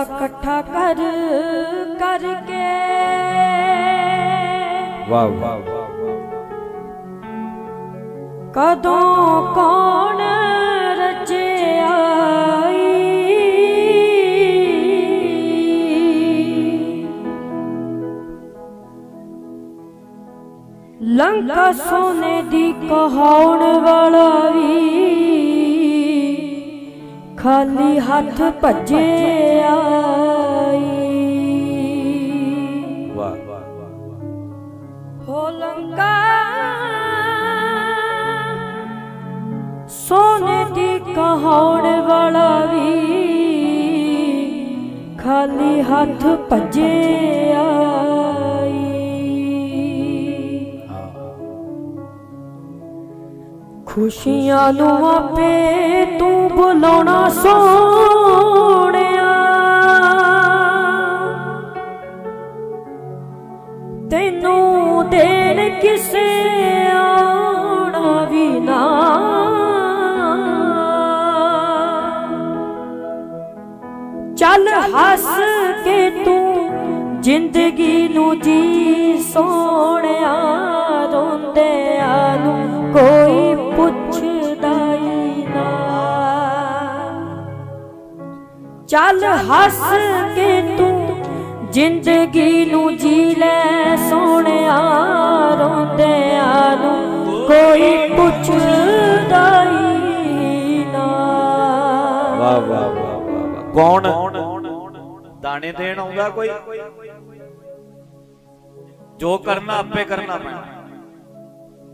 ਇਕੱਠਾ ਕਰ ਕਰਕੇ। ਵਾਹ ਵਾਹ। ਕਦੋਂ ਕੌਣ ਰਚਿਆਈ ਲੰਕਾ ਸੋਨੇ ਦੀ ਕਹਾਉਣ ਵਾਲਾ ਵੀ ਖਾਲੀ ਹੱਥ ਭੱਜੇ ਆਈ। ਵਾਹ। ਹੋ ਲੰਕਾ ਸੋਨੇ ਦੀ ਕਹਾਉਣ ਵਾਲਾ ਵੀ ਖਾਲੀ ਹੱਥ ਭੱਜੇ ਆਈ। ਖੁਸ਼ੀਆਂ ਨੂੰ ਆਪੇ ਤੂੰ ਬੁਲਾਉਣਾ ਸੋਹਣਿਆ। ਤੈਨੂੰ ਦੇਣ ਕਿਸੇ ਆਉਣਾ ਵੀ ਨਾ। ਚੱਲ ਹੱਸ ਜ਼ਿੰਦਗੀ ਨੂੰ ਜੀ ਸੋਹਣਿਆ ਰੋਂਦਿਆਂ ਨੂੰ ਕੋਈ ਪੁੱਛਦਾ ਹੀ ਨਾ। ਚੱਲ ਹੱਸ ਕੇ ਤੂੰ ਜ਼ਿੰਦਗੀ ਨੂੰ ਜੀ ਲੈ ਸੋਹਣਿਆ ਰੋਂਦਿਆਂ ਨੂੰ ਕੋਈ ਪੁੱਛਦਾ ਹੀ ਨਾ। ਵਾਹ ਵਾਹ ਵਾਹ ਵਾਹ ਕੌਣ? ਦਾਣੇ ਦੇਣ ਆਉਂਦਾ ਕੋਈ? ਜੋ ਕਰਨਾ ਆਪੇ ਕਰਨਾ ਪੈਣਾ।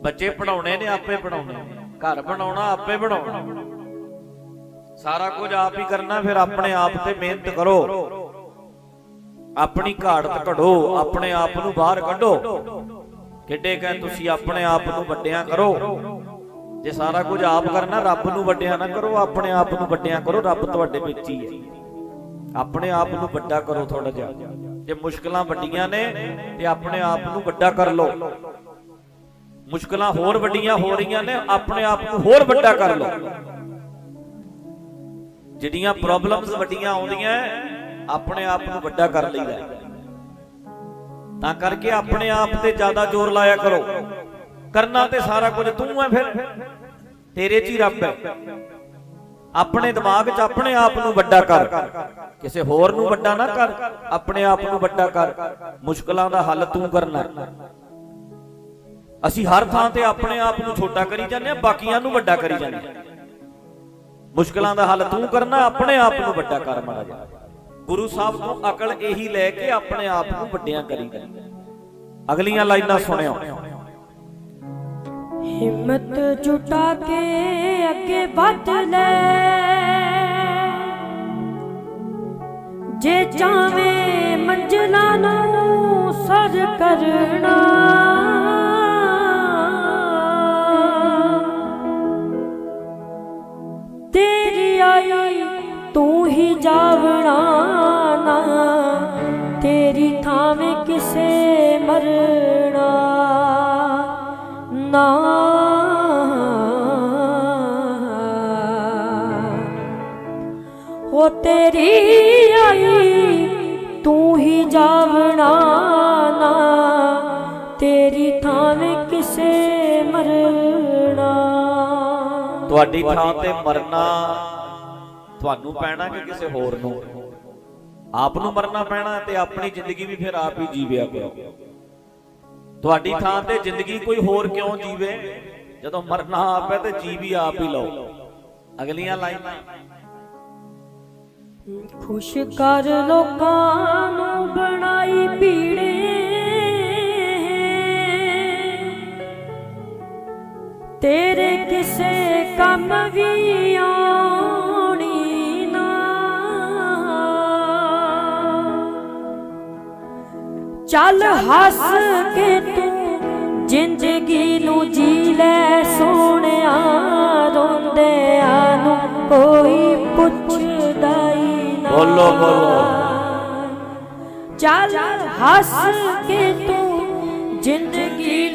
ਬੱਚੇ ਪੜਾਉਣੇ ਨੇ, ਆਪੇ ਪੜਾਉਣੇ ਘਰ ਬਣਾਉਣਾ, ਆਪੇ ਬਣਾਉਣਾ। ਸਾਰਾ ਕੁਝ ਆਪ ਹੀ ਕਰਨਾ, ਫਿਰ ਆਪਣੇ ਆਪ ਤੇ ਮਿਹਨਤ ਕਰੋ। ਆਪਣੀ ਘਾੜਤ ਘੜੋ ਆਪਣੇ ਆਪ ਨੂੰ ਬਾਹਰ ਕੱਢੋ। ਕਿੱਡੇ ਕਹੇ ਤੁਸੀਂ ਆਪਣੇ ਆਪ ਨੂੰ ਵੱਡਿਆਂ ਕਰੋ। ਜੇ ਸਾਰਾ ਕੁਝ ਆਪ ਕਰਨਾ, ਰੱਬ ਨੂੰ ਵੱਡਿਆਂ ਨਾ ਕਰੋ, ਆਪਣੇ ਆਪ ਨੂੰ ਵੱਡਿਆਂ ਕਰੋ, ਰੱਬ ਤੁਹਾਡੇ ਵਿੱਚ ਹੀ ਹੈ। ਆਪਣੇ ਆਪ ਨੂੰ ਵੱਡਾ ਕਰੋ ਥੋੜਾ ਜਿਹਾ। ਜੇ ਮੁਸ਼ਕਲਾਂ ਵੱਡੀਆਂ ਨੇ, ਤੇ ਆਪਣੇ ਆਪ ਨੂੰ ਵੱਡਾ ਕਰ ਲਓ। ਮੁਸ਼ਕਲਾਂ ਹੋਰ ਵੱਡੀਆਂ ਹੋ ਰਹੀਆਂ ਨੇ, ਆਪਣੇ ਆਪ ਨੂੰ ਹੋਰ ਵੱਡਾ ਕਰ ਲਓ। ਜਿਹੜੀਆਂ ਪ੍ਰੋਬਲਮਸ ਵੱਡੀਆਂ ਆਉਂਦੀਆਂ, ਆਪਣੇ ਆਪ ਨੂੰ ਵੱਡਾ ਕਰ ਲਈਦਾ ਤਾਂ ਕਰਕੇ ਆਪਣੇ ਆਪ ਤੇ ਜ਼ਿਆਦਾ ਜ਼ੋਰ ਲਾਇਆ ਕਰੋ। ਕਰਨਾ ਤੇ ਸਾਰਾ ਕੁਝ ਤੂੰ ਹੈ ਫਿਰ। ਤੇਰੇ 'ਚ ਹੀ ਰੱਬ ਹੈ। ਆਪਣੇ ਦਿਮਾਗ 'ਚ ਆਪਣੇ ਆਪ ਨੂੰ ਵੱਡਾ ਕਰ। ਕਿਸੇ ਹੋਰ ਨੂੰ ਵੱਡਾ ਨਾ ਕਰ। ਆਪਣੇ ਆਪ ਨੂੰ ਵੱਡਾ ਕਰ। ਮੁਸ਼ਕਲਾਂ ਦਾ ਹੱਲ ਤੂੰ ਕਰਨਾ। ਅਸੀਂ ਹਰ ਥਾਂ ਤੇ ਆਪਣੇ ਆਪ ਨੂੰ ਛੋਟਾ ਕਰੀ ਜਾਂਦੇ ਆ ਬਾਕੀਆਂ ਨੂੰ ਵੱਡਾ ਕਰੀ ਜਾਂਦੇ ਆ ਮੁਸ਼ਕਲਾਂ ਦਾ ਹੱਲ ਤੂੰ ਕਰਨਾ, ਆਪਣੇ ਆਪ ਨੂੰ ਵੱਡਾ ਕਰ ਮਾੜਾ ਜਿਹਾ। ਗੁਰੂ ਸਾਹਿਬ ਤੋਂ ਅਕਲ ਇਹੀ ਲੈ ਕੇ ਆਪਣੇ ਆਪ ਨੂੰ ਵੱਡਿਆਂ ਕਰੀ ਜਾਂਦੇ ਅਗਲੀਆਂ ਲਾਈਨਾਂ ਸੁਣਿਓ। ਹਿੰਮਤ ਜੁਟਾ ਕੇ ਅੱਗੇ ਵੱਧ ਲੈ। ਜੇ ਚਾਵੇਂ ਮੰਜ਼ਲਾਂ ਨੂੰ ਸਰ ਕਰਨਾ ਹੋ ਤੇਰੀ ਆਈ, ਤੂੰ ਹੀ ਜਾਵਣਾ ਨਾ। ਤੇਰੀ ਥਾਵੇਂ ਕਿਸੇ ਮਰਨਾ। ਤੁਹਾਡੀ ਥਾਂ ਤੇ ਮਰਨਾ ਤੁਹਾਨੂੰ ਪੈਣਾ ਕਿ ਕਿਸੇ ਹੋਰ ਨੂੰ? ਆਪ ਨੂੰ ਮਰਨਾ ਪੈਣਾ ਤੇ ਆਪਣੀ ਜ਼ਿੰਦਗੀ ਵੀ ਫਿਰ ਆਪ ਹੀ ਜੀਵਿਆ ਕਰੋ। ਤੁਹਾਡੀ ਥਾਂ ਤੇ ਜ਼ਿੰਦਗੀ ਕੋਈ ਹੋਰ ਕਿਉਂ ਜੀਵੇ? ਜਦੋਂ ਮਰਨਾ ਆਪ ਹੈ ਤੇ ਜੀ ਵੀ ਆਪ ਹੀ ਲਓ। ਅਗਲੀਆਂ ਲਾਈਨਾਂ। ਖੁਸ਼ ਕਰ ਲੋਕਾਂ ਨੂੰ ਬਣਾਈ ਪੀੜੇ। ਤੇਰੇ ਕਿਸੇ ਕੰਮ ਵੀ ਆਉਣੀ ਨਾ। ਚੱਲ ਹੱਸ ਕੇ ਤੂੰ ਜ਼ਿੰਦਗੀ ਨੂੰ ਜੀ ਲੈ ਸੋਹਣਿਆ ਰੋਂਦਿਆਂ ਨੂੰ। ਕੋਈ ਬੋਲੋ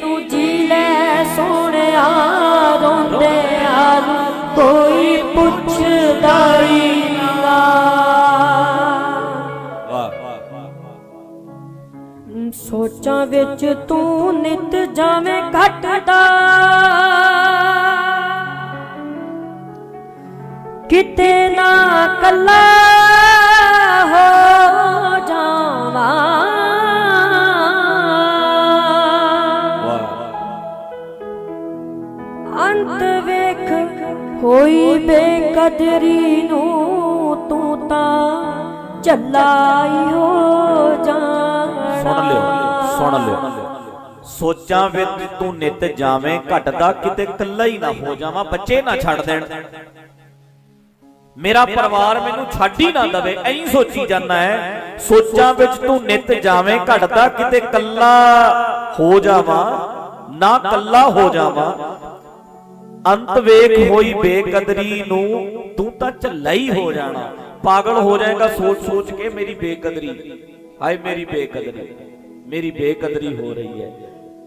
ਤੂੰ ਜੀ ਲੈ ਸੋਹਣਿਆ ਰੋਂਦੇ ਪੁੱਛਦਾ ਸੋਚਾਂ ਵਿੱਚ ਤੂੰ ਨਿਤ ਜਾਵੇਂ ਕਿਤੇ ਨਾ ਕੱਲਾ ਅੰਤ ਵੇਖ, ਹੋਈ ਬੇਕਦਰੀ ਨੂੰ ਤੂੰ ਤਾਂ ਝੱਲਾਈ ਹੋ ਜਾਣਾ। ਸੁਣ ਲਿਓ ਸੁਣ ਲਿਓ। ਸੋਚਾਂ ਵਿੱਚ ਤੂੰ ਨਿਤ ਜਾਵੇਂ, ਘਟਦਾ ਕਿਤੇ ਕੱਲਾ ਹੀ ਨਾ ਹੋ ਜਾਵਾਂ, ਬੱਚੇ ਨਾ ਛੱਡ ਦੇਣ। ਮੇਰਾ ਪਰਿਵਾਰ ਮੈਨੂੰ ਛੱਡ ਹੀ ਨਾ ਦਵੇ, ਐਂ ਸੋਚੀ ਜਾਂਦਾ ਹੈ ਸੋਚਾਂ ਵਿੱਚ ਤੂੰ ਨਿਤ ਜਾਵੇਂ, ਘਟਦਾ ਕਿਤੇ ਕੱਲਾ ਹੋ ਜਾਵਾਂ, ਨਾ ਕੱਲਾ ਹੋ ਜਾਵਾਂ ਅੰਤ ਵੇਖ ਹੋਈ ਬੇਕਦਰੀ ਨੂੰ ਤੂੰ ਤਾਂ ਝੱਲਾ ਹੀ ਹੋ ਜਾਣਾ। ਪਾਗਲ ਹੋ ਜਾਏਗਾ ਸੋਚ ਸੋਚ ਕੇ ਮੇਰੀ ਬੇਕਦਰੀ। ਹਾਏ ਮੇਰੀ ਬੇਕਦਰੀ। ਮੇਰੀ ਬੇਕਦਰੀ ਹੋ ਰਹੀ ਹੈ।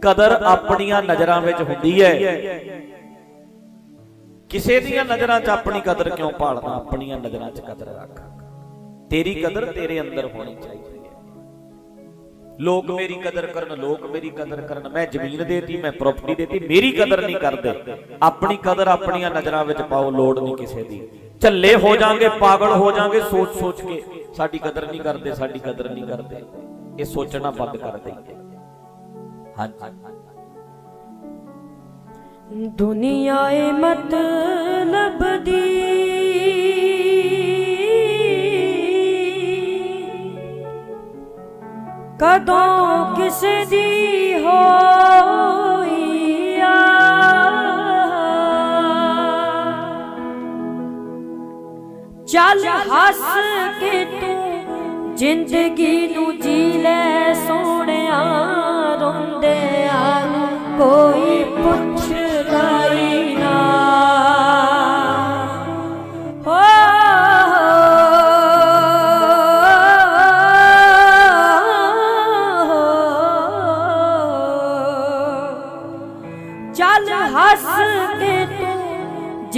ਕਦਰ ਆਪਣੀਆਂ ਨਜ਼ਰਾਂ ਵਿੱਚ ਹੁੰਦੀ ਹੈ। ਕਿਸੇ ਦੀਆਂ ਨਜ਼ਰਾਂ 'ਚ ਆਪਣੀ ਕਦਰ ਕਿਉਂ ਭਾਲਦਾ ਆਪਣੀਆਂ ਨਜ਼ਰਾਂ 'ਚ ਕਦਰ ਰੱਖ। ਤੇਰੀ ਕਦਰ ਤੇਰੇ ਅੰਦਰ ਹੋਣੀ ਚਾਹੀਦੀ। ਹੈ ਲੋਕ ਮੇਰੀ ਕਦਰ ਕਰਨ, ਲੋਕ ਮੇਰੀ ਕਦਰ ਕਰਨ। ਮੈਂ ਜ਼ਮੀਨ ਦੇਤੀ, ਮੈਂ ਪ੍ਰਾਪਰਟੀ ਦੇਤੀ, ਮੇਰੀ ਕਦਰ ਨਹੀਂ ਕਰਦੇ। ਆਪਣੀ ਕਦਰ ਆਪਣੀਆਂ ਨਜ਼ਰਾਂ ਵਿੱਚ ਪਾਓ, ਲੋੜ ਨਹੀਂ ਕਿਸੇ ਦੀ। ਝੱਲੇ ਹੋ ਜਾਾਂਗੇ, ਪਾਗਲ ਹੋ ਜਾਾਂਗੇ, ਸੋਚ ਸੋਚ ਕੇ। ਸਾਡੀ ਕਦਰ ਨਹੀਂ ਕਰਦੇ, ਸਾਡੀ ਕਦਰ ਨਹੀਂ ਕਰਦੇ। ਇਹ ਸੋਚਣਾ ਬੰਦ ਕਰ ਦਈਏ। ਹਾਂਜੀ। ਦੁਨੀਆ ਏ ਮਤਲਬ ਕਦੋਂ ਕਿਸ ਦੀ ਹੋਈ ਚੱਲ ਹੱਸ ਕੇ ਤੂੰ ਜ਼ਿੰਦਗੀ ਨੂੰ ਜੀ ਲੈ ਸੋਹਣਿਆ ਰੋਂਦਿਆਂ ਨੂੰ। ਕੋਈ ਪੁੱਛ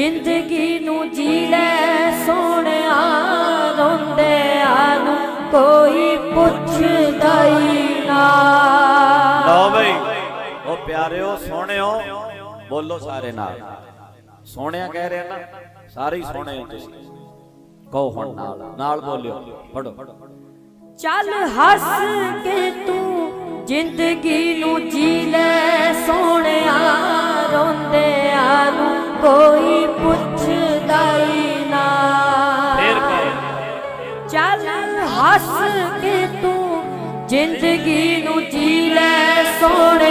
ਜ਼ਿੰਦਗੀ ਨੂੰ ਜੀ ਲੈ ਸੋਹਣਿਆ ਰੋਂਦਿਆਂ ਨੂੰ ਕੋਈ ਪੁੱਛਦਾ ਹੀ ਨਾ। ਲਓ ਬਈ ਉਹ ਪਿਆਰਿਓ ਸੋਹਣਿਓ ਬੋਲੋ ਸਾਰੇ ਨਾਲ। ਸੋਹਣਿਆ ਕਹਿ ਰਹੇ ਨਾ ਸਾਰੇ ਹੀ ਸੋਹਣੇ ਹੋ ਤੁਸੀਂ। ਕਹੋ ਹੁਣ ਨਾਲ ਨਾਲ ਬੋਲਿਓ ਪੜੋ ਚੱਲ ਹੱਸ ਕੇ ਤੂੰ ਜ਼ਿੰਦਗੀ ਨੂੰ ਜੀ ਲੈ ਸੋਹਣਿਆ ਰੋਂਦਿਆਂ ਨੂੰ ਕੋਈ ਪੁੱਛਦਾ ਹੀ ਨਾ। ਫੇਰ ਕਹੇ ਚੱਲ ਹੱਸ ਕੇ ਤੂੰ ਜ਼ਿੰਦਗੀ ਨੂੰ ਜੀ ਲੈ ਸੋਹਣਿਆ